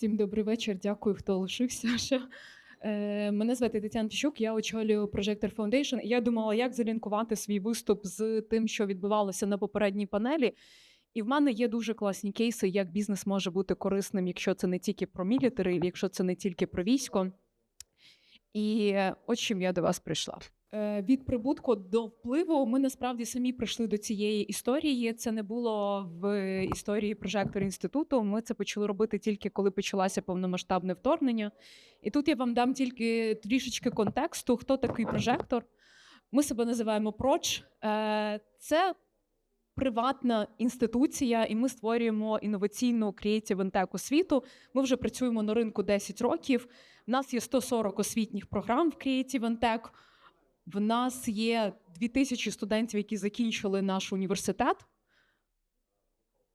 Всім добрий вечір. Дякую, хто лишився. ще. Е, Мене звати Тетяна Тищук, я очолюю Projector Foundation. Я думала, як залінкувати свій виступ з тим, що відбувалося на попередній панелі. І в мене є дуже класні кейси, як бізнес може бути корисним, якщо це не тільки про мілітари, якщо це не тільки про військо. І е, от чим я до вас прийшла. Е, Від прибутку до впливу ми насправді самі прийшли до цієї історії. Це не було в історії прожектор інституту. Ми це почали робити тільки коли почалося повномасштабне вторгнення. І тут я вам дам тільки трішечки контексту, хто такий прожектор. Ми себе називаємо Проч. Е, Це приватна інституція, і ми створюємо інноваційну креатив інтек освіту. Ми вже працюємо на ринку 10 років. У нас є 140 освітніх програм в Creative and В нас є 2000 студентів, які закінчили наш університет.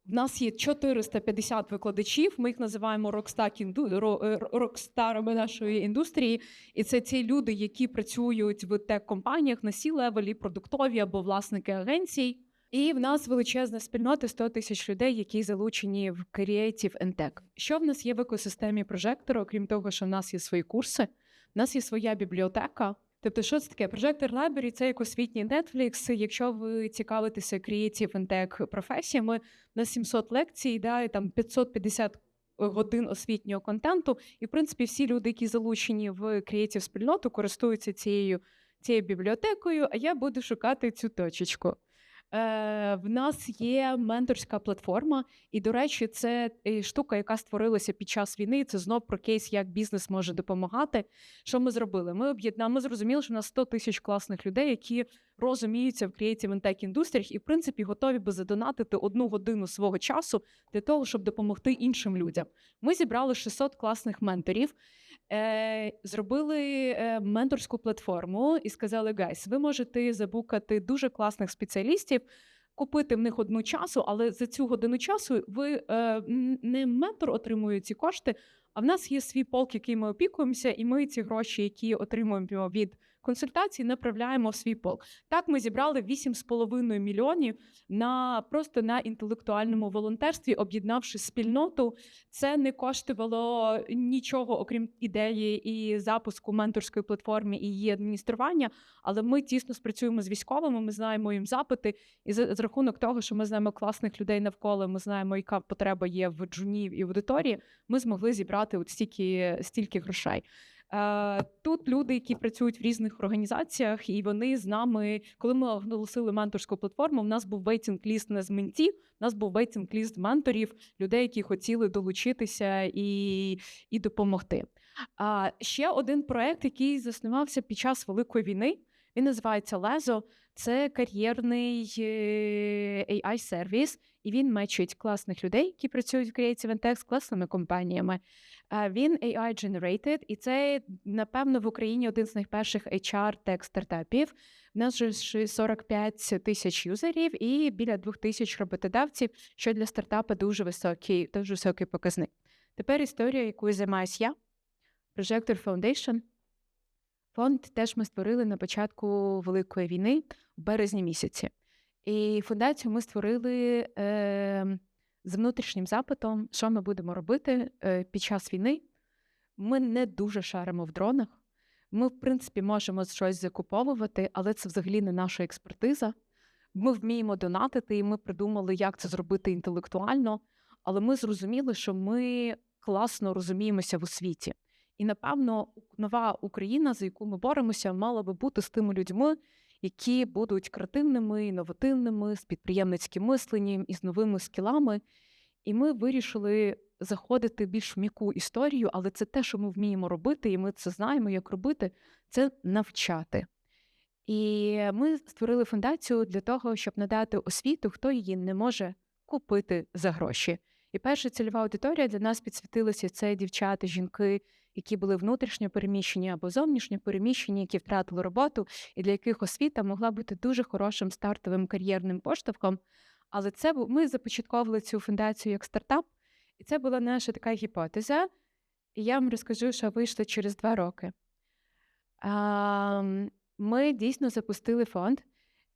В нас є 450 викладачів. Ми їх називаємо е, рокстарами нашої індустрії. І це ті люди, які працюють в тех-компаніях на сі левелі, продуктові або власники агенцій. І в нас величезна спільнота 100 тисяч людей, які залучені в Creative and Tech. Що в нас є в екосистемі прожектора, окрім того, що в нас є свої курси, в нас є своя бібліотека. Тобто, що це таке? Projector Library – це як освітній Netflix. Якщо ви цікавитеся Creative and професіями, на 700 лекцій, да, і там 550 годин освітнього контенту. І, в принципі, всі люди, які залучені в Creative спільноту, користуються цією цією бібліотекою, а я буду шукати цю точечку. Е, В нас є менторська платформа, і, до речі, це е, штука, яка створилася під час війни. Це знов про кейс, як бізнес може допомагати. Що ми зробили? Ми об'єднали, ми зрозуміли, що у нас 100 тисяч класних людей, які розуміються в Creative and індустріях і, в принципі, готові би задонатити одну годину свого часу для того, щоб допомогти іншим людям. Ми зібрали 600 класних менторів. Е, Зробили е, менторську платформу і сказали: Гайс, ви можете забукати дуже класних спеціалістів, купити в них одну часу, але за цю годину часу ви е, не ментор отримує ці кошти. А в нас є свій полк, який ми опікуємося, і ми ці гроші, які отримуємо від консультацій, направляємо в свій полк. Так ми зібрали 8,5 мільйонів на просто на інтелектуальному волонтерстві, об'єднавши спільноту. Це не коштувало нічого, окрім ідеї і запуску менторської платформи і її адміністрування. Але ми тісно спрацюємо з військовими. Ми знаємо їм запити, і за, за рахунок того, що ми знаємо класних людей навколо. Ми знаємо, яка потреба є в джуні і в аудиторії. Ми змогли зібрати от стільки стільки грошей. Е, тут люди, які працюють в різних організаціях, і вони з нами, коли ми оголосили менторську платформу, у нас був вейтинг-ліст не з ментів, у нас був вейтинг-ліст менторів, людей, які хотіли долучитися і і допомогти. А ще один проект, який заснувався під час великої війни. Він називається Лезо. Це кар'єрний е, ai сервіс і він мечить класних людей, які працюють в Creative and Tech з класними компаніями. Він AI-generated, і це, напевно, в Україні один з найперших HR tech стартапів. У нас вже 45 тисяч юзерів і біля 2 тисяч роботодавців, що для стартапа дуже високий, дуже високий показник. Тепер історія, якою займаюся я, Projector Foundation. Фонд теж ми створили на початку Великої війни в березні місяці. І фундацію ми створили е, з внутрішнім запитом, що ми будемо робити е, під час війни. Ми не дуже шаримо в дронах. Ми, в принципі, можемо щось закуповувати, але це взагалі не наша експертиза. Ми вміємо донатити, і ми придумали, як це зробити інтелектуально. Але ми зрозуміли, що ми класно розуміємося в освіті. І, напевно, нова Україна, за яку ми боремося, мала би бути з тими людьми, які будуть креативними, інновативними, з підприємницьким мисленням і з новими скілами. І ми вирішили заходити більш в м'яку історію, але це те, що ми вміємо робити, і ми це знаємо, як робити, це навчати. І ми створили фундацію для того, щоб надати освіту, хто її не може купити за гроші. І перша цільова аудиторія для нас підсвітилася це дівчата, жінки, які були внутрішньо переміщені або зовнішньо переміщені, які втратили роботу, і для яких освіта могла бути дуже хорошим стартовим кар'єрним поштовхом. Але це ми започатковували цю фундацію як стартап, і це була наша така гіпотеза. І я вам розкажу, що вийшло через два роки. Ми дійсно запустили фонд.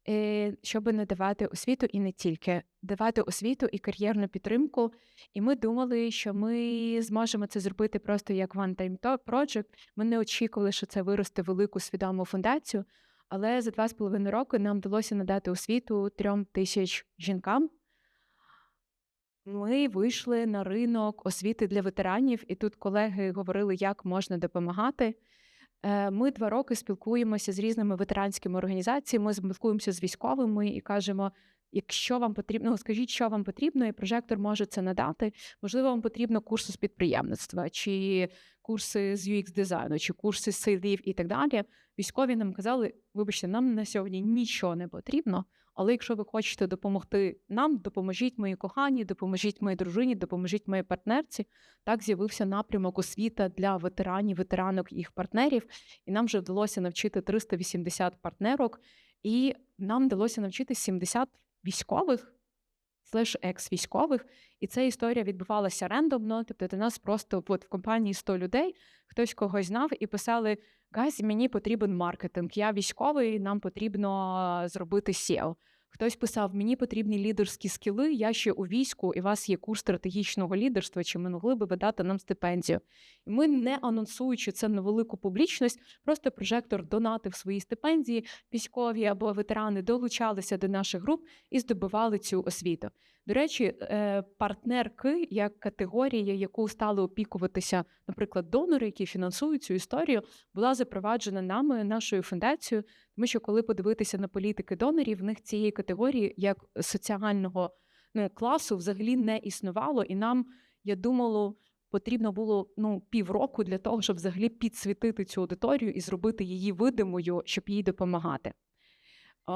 Е, щоб надавати освіту і не тільки давати освіту і кар'єрну підтримку. І ми думали, що ми зможемо це зробити просто як one-time project. Ми не очікували, що це виросте велику свідому фундацію. Але за два з половиною роки нам вдалося надати освіту трьом тисяч жінкам. Ми вийшли на ринок освіти для ветеранів, і тут колеги говорили, як можна допомагати. Е, Ми два роки спілкуємося з різними ветеранськими організаціями, спілкуємося з військовими і кажемо: якщо вам потрібно, ну, скажіть, що вам потрібно, і прожектор може це надати. Можливо, вам потрібно курси з підприємництва, чи курси з UX дизайну, чи курси з сейлів і так далі. Військові нам казали: вибачте, нам на сьогодні нічого не потрібно. Але якщо ви хочете допомогти нам, допоможіть моїй коханій, допоможіть моїй дружині, допоможіть моїй партнерці. Так з'явився напрямок освіта для ветеранів, ветеранок і їх партнерів. І нам вже вдалося навчити 380 партнерок, і нам вдалося навчити 70 військових, слеш екс-військових. І ця історія відбувалася рендомно. Тобто до нас просто от в компанії 100 людей, хтось когось знав і писали: Гайз, мені потрібен маркетинг. Я військовий, нам потрібно зробити SEO. Хтось писав: мені потрібні лідерські скіли. Я ще у війську, і у вас є курс стратегічного лідерства. Чи ми могли би ви дати нам стипендію? І ми, не анонсуючи це на велику публічність, просто прожектор донатив свої стипендії, військові або ветерани долучалися до наших груп і здобували цю освіту. До речі, е, партнерки як категорія, яку стали опікуватися, наприклад, донори, які фінансують цю історію, була запроваджена нами, нашою фундацією. Тому що, коли подивитися на політики донорів, в них цієї категорії як соціального ну, класу взагалі не існувало, і нам, я думала, потрібно було ну півроку для того, щоб взагалі підсвітити цю аудиторію і зробити її видимою, щоб їй допомагати.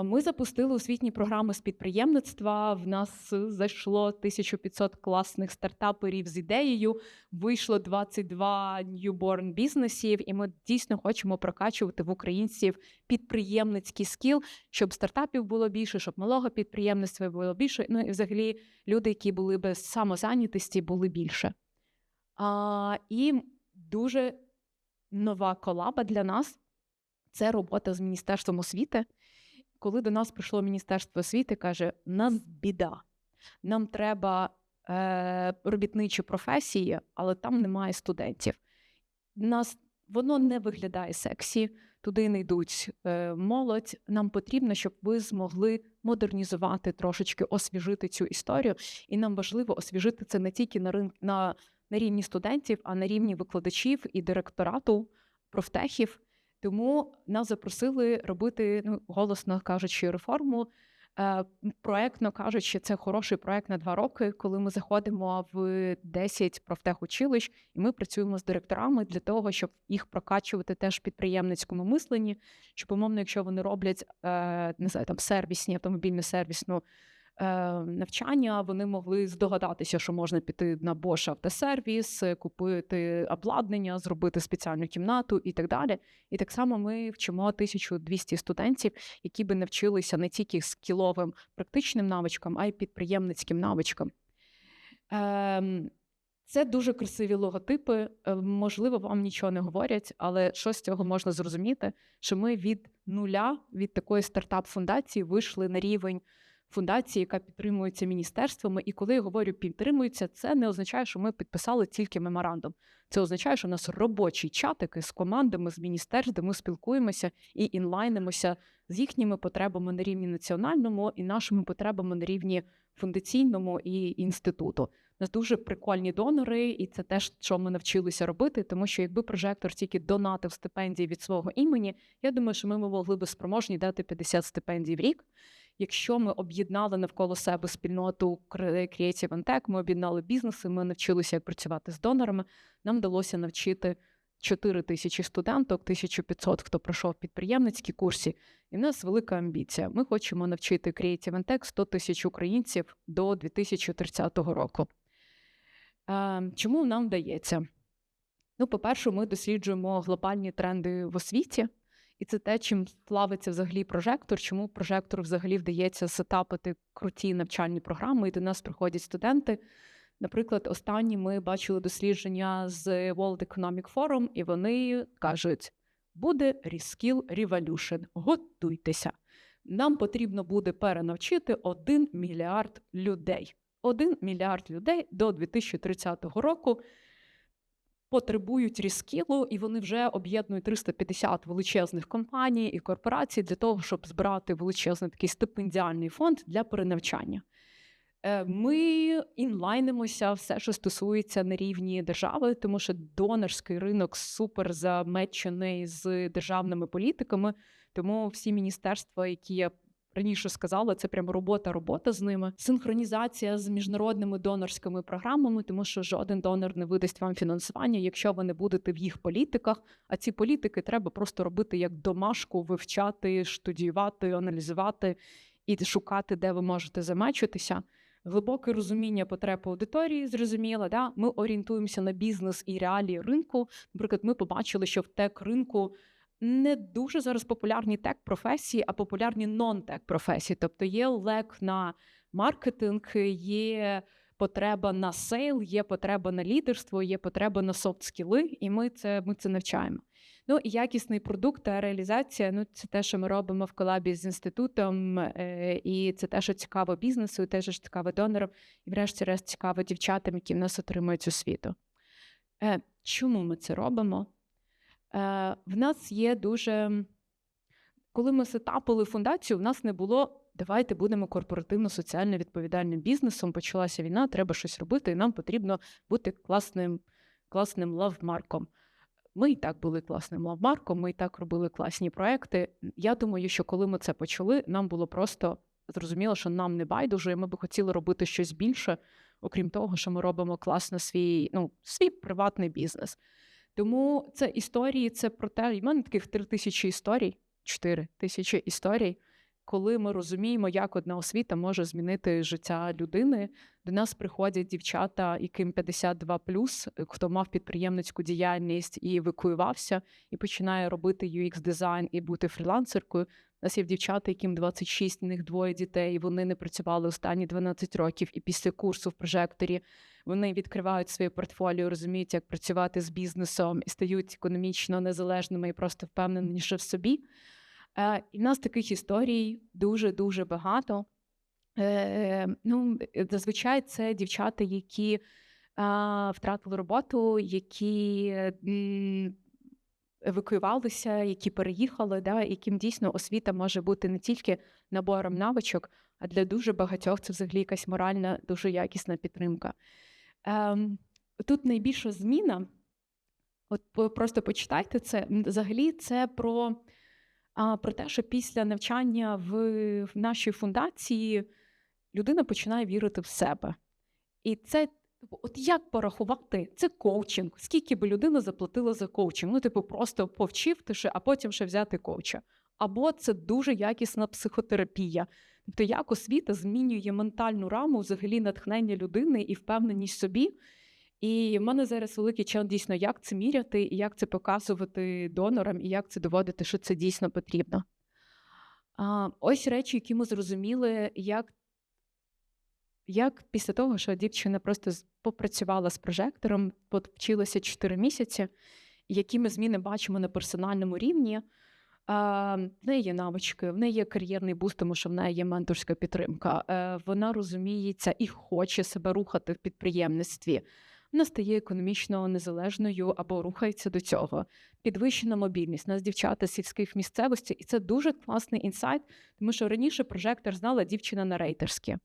Ми запустили освітні програми з підприємництва. В нас зайшло 1500 класних стартаперів з ідеєю. Вийшло 22 newborn бізнесів, і ми дійсно хочемо прокачувати в українців підприємницький скіл, щоб стартапів було більше, щоб малого підприємництва було більше. Ну і взагалі люди, які були без самозайнятості, були більше. А, І дуже нова колаба для нас це робота з Міністерством освіти коли до нас прийшло Міністерство освіти, каже: нас біда, нам треба е, робітничі професії, але там немає студентів. Нас воно не виглядає сексі, туди не йдуть е, молодь. Нам потрібно, щоб ви змогли модернізувати трошечки, освіжити цю історію. І нам важливо освіжити це не тільки на ринку на, на рівні студентів, а на рівні викладачів і директорату профтехів. Тому нас запросили робити, ну голосно кажучи, реформу. Е, проектно кажучи, це хороший проект на два роки, коли ми заходимо в 10 профтехучилищ, і ми працюємо з директорами для того, щоб їх прокачувати теж в підприємницькому мисленні. Щоб, умовно, якщо вони роблять е, не знаю, там сервісні, автомобільну сервісну навчання, вони могли здогадатися, що можна піти на Bosch автосервіс, е, купити обладнання, зробити спеціальну кімнату і так далі. І так само ми вчимо 1200 студентів, які би навчилися не тільки скіловим практичним навичкам, а й підприємницьким навичкам. Ем, це дуже красиві логотипи. Е, Можливо, вам нічого не говорять, але що з цього можна зрозуміти? Що ми від нуля, від такої стартап-фундації вийшли на рівень фундації, яка підтримується міністерствами. І коли я говорю підтримується, це не означає, що ми підписали тільки меморандум. Це означає, що у нас робочі чатики з командами з міністерств, де ми спілкуємося і інлайнимося з їхніми потребами на рівні національному і нашими потребами на рівні фундаційному і інституту. У нас дуже прикольні донори, і це теж, що ми навчилися робити, тому що якби прожектор тільки донатив стипендії від свого імені, я думаю, що ми могли би спроможні дати 50 стипендій в рік. Якщо ми об'єднали навколо себе спільноту Creative and Tech, ми об'єднали бізнеси, ми навчилися як працювати з донорами. Нам вдалося навчити 4 тисячі студенток, 1500, хто пройшов підприємницькі курси. І в нас велика амбіція. Ми хочемо навчити Creative and Tech 100 тисяч українців до 2030 року. Чому нам вдається? Ну, по-перше, ми досліджуємо глобальні тренди в освіті. І це те, чим славиться взагалі прожектор, чому прожектор взагалі вдається сетапити круті навчальні програми, і до нас приходять студенти. Наприклад, останні ми бачили дослідження з World Economic Forum, і вони кажуть: буде Reskill Revolution, готуйтеся. Нам потрібно буде перенавчити 1 мільярд людей. 1 мільярд людей до 2030 року потребують ріскілу, і вони вже об'єднують 350 величезних компаній і корпорацій для того, щоб збирати величезний такий стипендіальний фонд для перенавчання. Е, Ми інлайнимося все, що стосується на рівні держави, тому що донорський ринок супер замечений з державними політиками. Тому всі міністерства, які я раніше сказала, це прямо робота, робота з ними. Синхронізація з міжнародними донорськими програмами, тому що жоден донор не видасть вам фінансування, якщо ви не будете в їх політиках. А ці політики треба просто робити як домашку, вивчати, студіювати, аналізувати і шукати, де ви можете замечитися. Глибоке розуміння потреб аудиторії, зрозуміло, да? ми орієнтуємося на бізнес і реалії ринку. Наприклад, ми побачили, що в тек ринку не дуже зараз популярні тек професії, а популярні нон-тек професії. Тобто є лек на маркетинг, є потреба на сейл, є потреба на лідерство, є потреба на софт-скіли, і ми це, ми це навчаємо. Ну і якісний продукт та реалізація. Ну, це те, що ми робимо в колабі з інститутом, е, і це те, що цікаво бізнесу, і те, цікаво донорам, і врешті-решт цікаво дівчатам, які в нас отримують освіту. Е, чому ми це робимо? Е, в нас є дуже. Коли ми сетапили фундацію, в нас не було. Давайте будемо корпоративно-соціально відповідальним бізнесом. Почалася війна, треба щось робити, і нам потрібно бути класним класним лавмарком. Ми і так були класним лавмарком, ми і так робили класні проекти. Я думаю, що коли ми це почали, нам було просто зрозуміло, що нам не байдуже, і ми би хотіли робити щось більше, окрім того, що ми робимо класно свій, ну, свій приватний бізнес. Тому це історії, це про те, в мене таких три тисячі історій, чотири тисячі історій, коли ми розуміємо, як одна освіта може змінити життя людини. До нас приходять дівчата, яким 52 хто мав підприємницьку діяльність і евакуювався, і починає робити UX-дизайн і бути фрілансеркою. У нас є дівчата, яким 26, у них двоє дітей, вони не працювали останні 12 років, і після курсу в прожекторі вони відкривають своє портфоліо, розуміють, як працювати з бізнесом і стають економічно незалежними і просто впевненіше в собі. Е, І в нас таких історій дуже-дуже багато. Е, ну, Зазвичай це дівчата, які втратили роботу, які евакуювалися, які переїхали, да, яким дійсно освіта може бути не тільки набором навичок, а для дуже багатьох це взагалі якась моральна, дуже якісна підтримка. Ем, Тут найбільша зміна, от просто почитайте це. Взагалі, це про про те, що після навчання в, в нашій фундації людина починає вірити в себе. І це, типу, от як порахувати, це коучинг, скільки би людина заплатила за коучинг. Ну, типу, просто повчив, а потім ще взяти коуча. Або це дуже якісна психотерапія. Тобто, як освіта змінює ментальну раму, взагалі натхнення людини і впевненість собі. І в мене зараз великий час дійсно, як це міряти, і як це показувати донорам, і як це доводити, що це дійсно потрібно. А, Ось речі, які ми зрозуміли, як як після того, що дівчина просто попрацювала з прожектором, повчилася 4 місяці, які ми зміни бачимо на персональному рівні. В неї є навички, в неї є кар'єрний буст, тому що в неї є менторська підтримка. Е, вона розуміється і хоче себе рухати в підприємництві. Вона стає економічно незалежною або рухається до цього. Підвищена мобільність. Нас дівчата з сільських місцевостей, і це дуже класний інсайт, тому що раніше прожектор знала дівчина на рейтерські.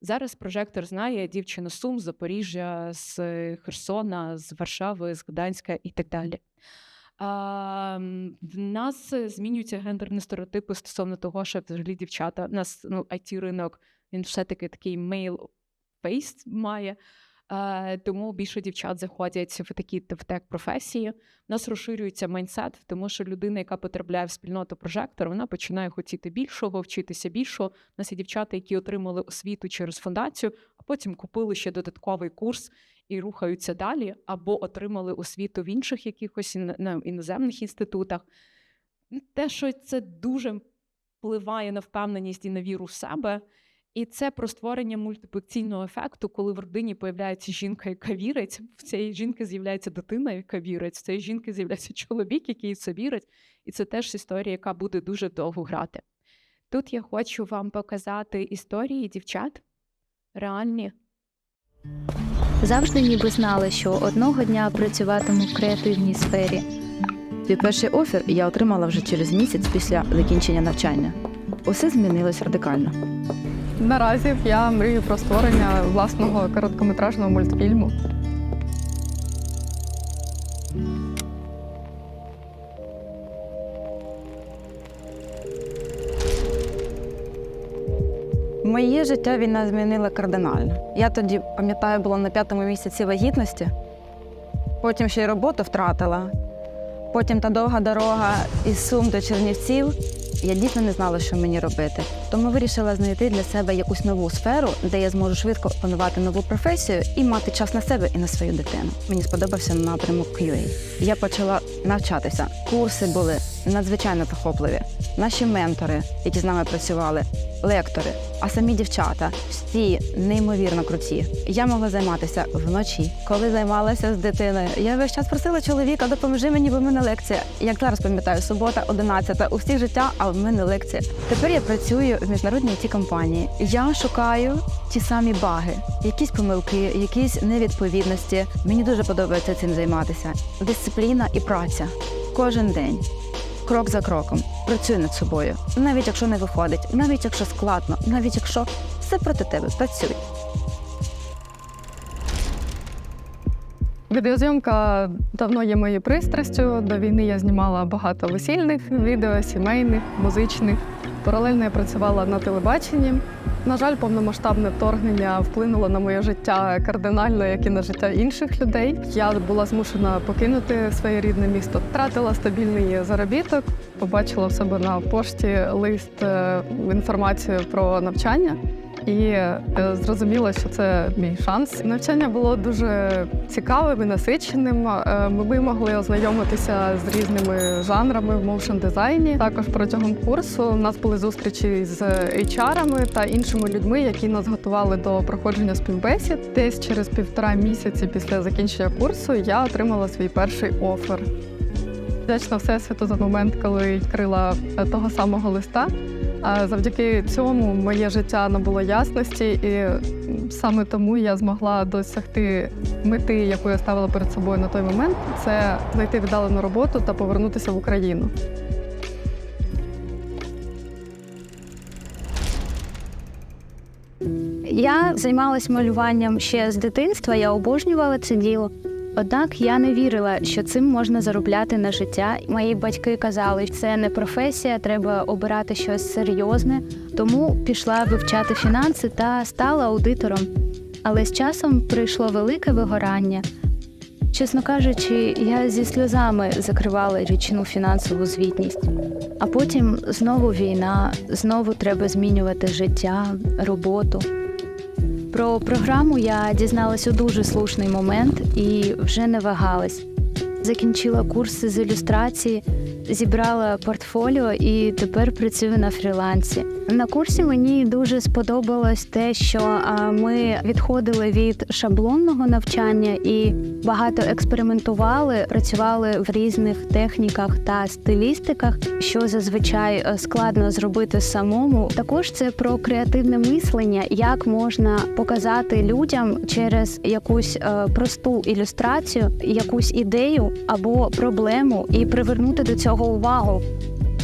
Зараз прожектор знає дівчина Сум, з Запоріжжя, з Херсона, з Варшави, з Гданська і так далі. А, В нас змінюються гендерні стереотипи стосовно того, що взагалі дівчата, у нас ну, it ринок він все-таки такий face має. Е, тому більше дівчат заходять в такі в тек професії. У нас розширюється майнсет, тому що людина, яка потрапляє в спільноту прожектор, вона починає хотіти більшого, вчитися більшого. У нас є дівчата, які отримали освіту через фундацію, а потім купили ще додатковий курс і рухаються далі, або отримали освіту в інших якихось іноземних інститутах. Те, що це дуже впливає на впевненість і на віру в себе. І це про створення мультиплікаційного ефекту, коли в родині появляється жінка, яка вірить, в цієї жінки з'являється дитина, яка вірить, в цієї жінки з'являється чоловік, який в це вірить. І це теж історія, яка буде дуже довго грати. Тут я хочу вам показати історії дівчат реальні. Завжди ніби знала, що одного дня працюватиму в креативній сфері. Свій перший офер я отримала вже через місяць після закінчення навчання. Усе змінилось радикально. Наразі я мрію про створення власного короткометражного мультфільму. Моє життя війна змінила кардинально. Я тоді, пам'ятаю, була на п'ятому місяці вагітності, потім ще й роботу втратила. Потім та довга дорога із Сум до Чернівців. Я дійсно не знала, що мені робити. Тому вирішила знайти для себе якусь нову сферу, де я зможу швидко опанувати нову професію і мати час на себе і на свою дитину. Мені сподобався напрямок QA. Я почала навчатися. Курси були надзвичайно захопливі. Наші ментори, які з нами працювали, лектори, а самі дівчата всі неймовірно круті. Я могла займатися вночі. Коли займалася з дитиною, я весь час просила чоловіка, допоможи мені, бо в мене лекція. Як зараз пам'ятаю, субота, 11, у всіх життя, а в мене лекція. Тепер я працюю в міжнародній it компанії. Я шукаю ті самі баги, якісь помилки, якісь невідповідності. Мені дуже подобається цим займатися. Дисципліна і праця кожен день крок за кроком. Працюй над собою, навіть якщо не виходить, навіть якщо складно, навіть якщо все проти тебе, працюй. Відеозйомка давно є моєю пристрастю. До війни я знімала багато весільних відео, сімейних, музичних. Паралельно я працювала на телебаченні. На жаль, повномасштабне вторгнення вплинуло на моє життя кардинально, як і на життя інших людей. Я була змушена покинути своє рідне місто. Втратила стабільний заробіток, побачила в себе на пошті лист е, інформацію про навчання. І е, зрозуміла, що це мій шанс. Навчання було дуже цікавим і насиченим. Е, Ми могли ознайомитися з різними жанрами в моушн дизайні. Також протягом курсу у нас були зустрічі з HR-ами та іншими людьми, які нас готували до проходження співбесід. Десь через півтора місяці після закінчення курсу я отримала свій перший офер. Вдячна Всесвіту за момент, коли відкрила е, того самого листа. А Завдяки цьому моє життя набуло ясності, і саме тому я змогла досягти мети, яку я ставила перед собою на той момент, це знайти віддалену роботу та повернутися в Україну. Я займалась малюванням ще з дитинства, я обожнювала це діло. Однак я не вірила, що цим можна заробляти на життя. Мої батьки казали, що це не професія, треба обирати щось серйозне. Тому пішла вивчати фінанси та стала аудитором. Але з часом прийшло велике вигорання. Чесно кажучи, я зі сльозами закривала річну фінансову звітність. А потім знову війна, знову треба змінювати життя, роботу. Про програму я дізналась у дуже слушний момент і вже не вагалась. Закінчила курси з ілюстрації, зібрала портфоліо і тепер працюю на фрілансі. На курсі мені дуже сподобалось те, що ми відходили від шаблонного навчання і багато експериментували, працювали в різних техніках та стилістиках, що зазвичай е, складно зробити самому. Також це про креативне мислення, як можна показати людям через якусь е, просту ілюстрацію, якусь ідею або проблему і привернути до цього увагу.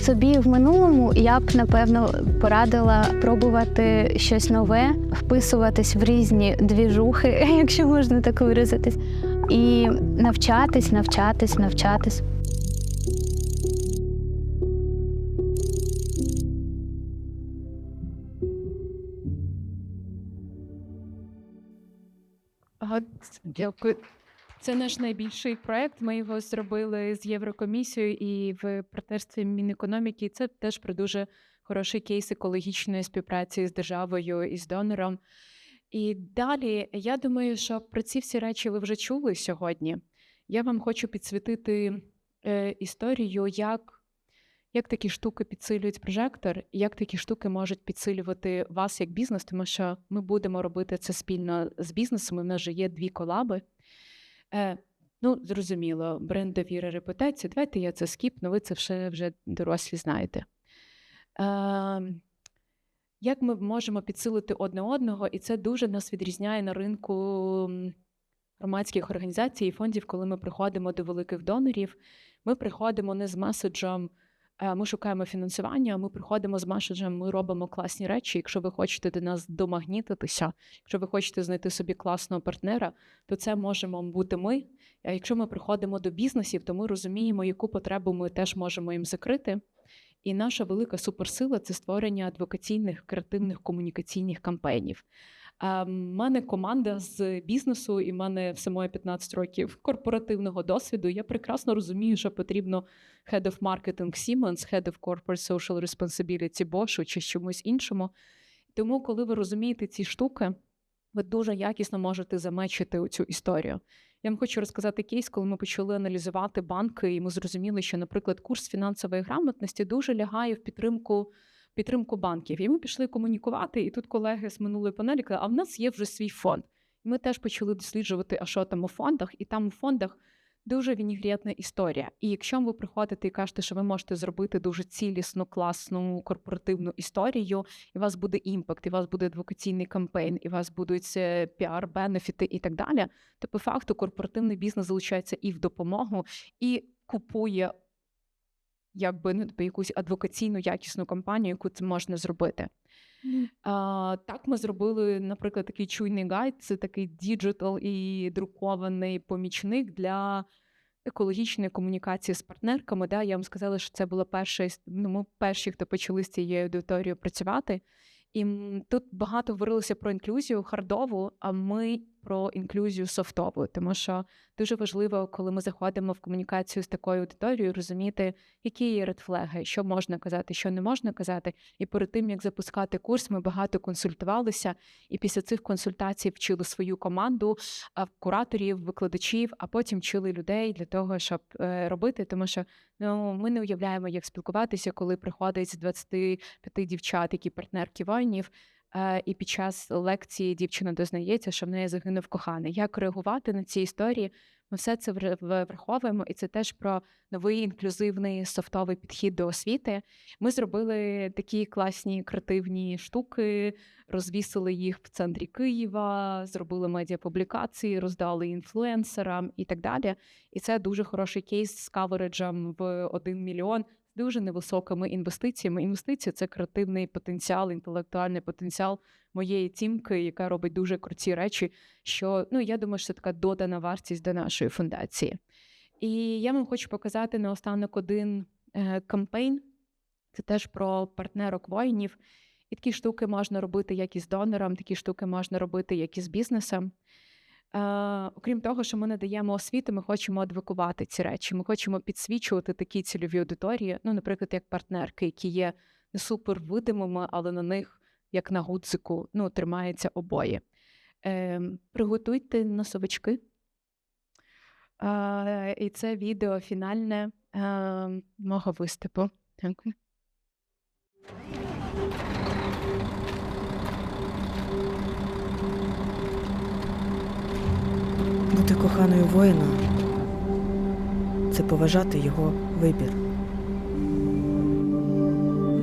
Собі в минулому я б напевно порадила пробувати щось нове, вписуватись в різні двіжухи, якщо можна так виразитись, і навчатись, навчатись, навчатись. Дякую. Це наш найбільший проект. Ми його зробили з Єврокомісією і в партнерстві Мінекономіки. Це теж про дуже хороший кейс екологічної співпраці з державою і з донором. І далі, я думаю, що про ці всі речі ви вже чули сьогодні. Я вам хочу підсвітити е, історію, як, як такі штуки підсилюють прожектор, як такі штуки можуть підсилювати вас як бізнес, тому що ми будемо робити це спільно з бізнесом. У нас вже є дві колаби. Е, ну, зрозуміло, бренд довіра репутація. Давайте я це скіпну, ви це вже, вже дорослі знаєте. Е, як ми можемо підсилити одне одного, і це дуже нас відрізняє на ринку громадських організацій і фондів, коли ми приходимо до великих донорів. Ми приходимо не з меседжем. Е, Ми шукаємо фінансування. Ми приходимо з меседжем, ми робимо класні речі. Якщо ви хочете до нас домагнітитися, якщо ви хочете знайти собі класного партнера, то це можемо бути ми. А якщо ми приходимо до бізнесів, то ми розуміємо, яку потребу ми теж можемо їм закрити. І наша велика суперсила це створення адвокаційних креативних комунікаційних кампаній. У мене команда з бізнесу, і в мене все моє 15 років корпоративного досвіду. Я прекрасно розумію, що потрібно Head of Marketing Siemens, Head of Corporate Social Responsibility Bosch чи чомусь іншому. Тому, коли ви розумієте ці штуки, ви дуже якісно можете замечити цю історію. Я вам хочу розказати кейс, коли ми почали аналізувати банки, і ми зрозуміли, що, наприклад, курс фінансової грамотності дуже лягає в підтримку. Підтримку банків, і ми пішли комунікувати. І тут колеги з минулої панелі казали, а в нас є вже свій фонд. І ми теж почали досліджувати, а що там у фондах, і там у фондах дуже вінігретна історія. І якщо ви приходите і кажете, що ви можете зробити дуже цілісну, класну корпоративну історію, і у вас буде імпакт, і у вас буде адвокаційний кампейн, і у вас будуть е, піар-бенефіти і так далі, то по факту корпоративний бізнес залучається і в допомогу, і купує якби ну, якусь адвокаційну якісну кампанію, яку це можна зробити. А, так, ми зробили, наприклад, такий чуйний гайд. Це такий діджитал і друкований помічник для екологічної комунікації з партнерками. Да? Я вам сказала, що це було перше, ну, ми перші, хто почали з цією аудиторією працювати. І тут багато говорилося про інклюзію хардову, а ми про інклюзію софтову, тому що дуже важливо, коли ми заходимо в комунікацію з такою аудиторією, розуміти, які є редфлеги, що можна казати, що не можна казати. І перед тим як запускати курс, ми багато консультувалися, і після цих консультацій вчили свою команду кураторів, викладачів, а потім вчили людей для того, щоб е, робити, тому що ну ми не уявляємо, як спілкуватися, коли приходить з 25 дівчат, які партнерки воїнів. Е, І під час лекції дівчина дознається, що в неї загинув коханий. Як реагувати на ці історії? Ми все це враховуємо, і це теж про новий інклюзивний софтовий підхід до освіти. Ми зробили такі класні креативні штуки, розвісили їх в центрі Києва, зробили медіапублікації, роздали інфлюенсерам і так далі. І це дуже хороший кейс з кавереджем в 1 мільйон. Дуже невисокими інвестиціями. Інвестиції це креативний потенціал, інтелектуальний потенціал моєї тімки, яка робить дуже круті речі. Що ну я думаю, що це така додана вартість до нашої фундації. І я вам хочу показати наостанок один е, кампейн. Це теж про партнерок воїнів. І такі штуки можна робити як із донором, такі штуки можна робити як із бізнесом. Е, окрім того, що ми надаємо освіту, ми хочемо адвокувати ці речі. Ми хочемо підсвічувати такі цільові аудиторії, ну, наприклад, як партнерки, які є не супер видимими, але на них, як на гудзику, ну, тримається обоє. Е, приготуйте носовички. Е, і це відео фінальне е, мого виступу. Дякую. Бути коханою воїна це поважати його вибір.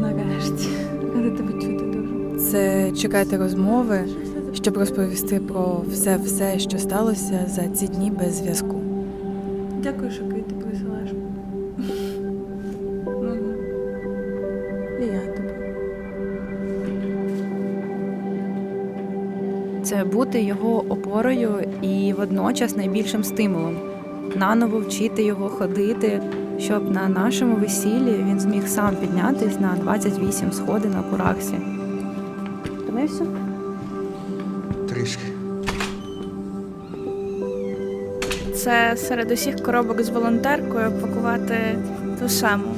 Нарешті, Рада тебе чути дуже. Це чекати розмови, щоб розповісти про все-все, що сталося за ці дні без зв'язку. Дякую, що квіти бути його опорою і водночас найбільшим стимулом. Наново вчити його ходити, щоб на нашому весіллі він зміг сам піднятись на 28 сходи на кураксі. Втомився? Трішки. Це серед усіх коробок з волонтеркою пакувати ту саму.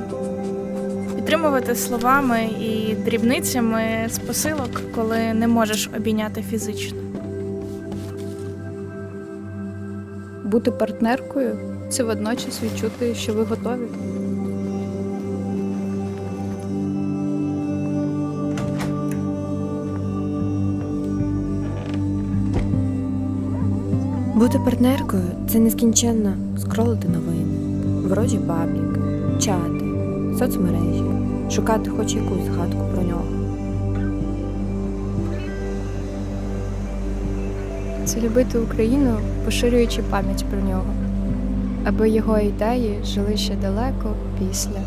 Підтримувати словами і дрібницями з посилок, коли не можеш обійняти фізично. Бути партнеркою це водночас відчути, що ви готові. Бути партнеркою це нескінченно скролити новини, ворожі пабліки, чати, соцмережі, шукати хоч якусь згадку це любити Україну, поширюючи пам'ять про нього, аби його ідеї жили ще далеко після.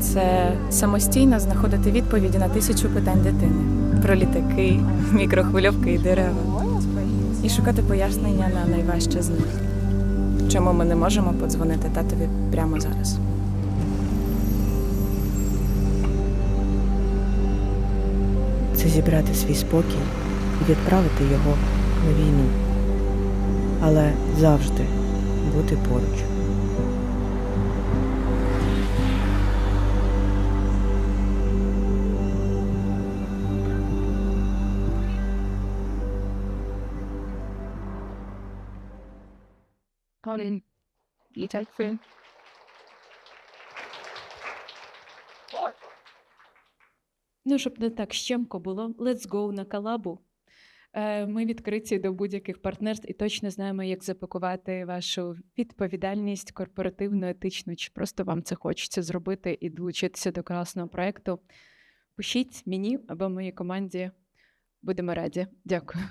Це самостійно знаходити відповіді на тисячу питань дитини про літаки, мікрохвильовки і дерева. І шукати пояснення на найважче з них. Чому ми не можемо подзвонити татові прямо зараз? Це зібрати свій спокій і відправити його на війну, але завжди бути поруч. Ну, щоб не так щемко було, let's go на колабу. Е, Ми відкриті до будь-яких партнерств і точно знаємо, як запакувати вашу відповідальність корпоративну, етичну, чи просто вам це хочеться зробити і долучитися до класного проєкту. Пишіть мені або моїй команді. Будемо раді. Дякую.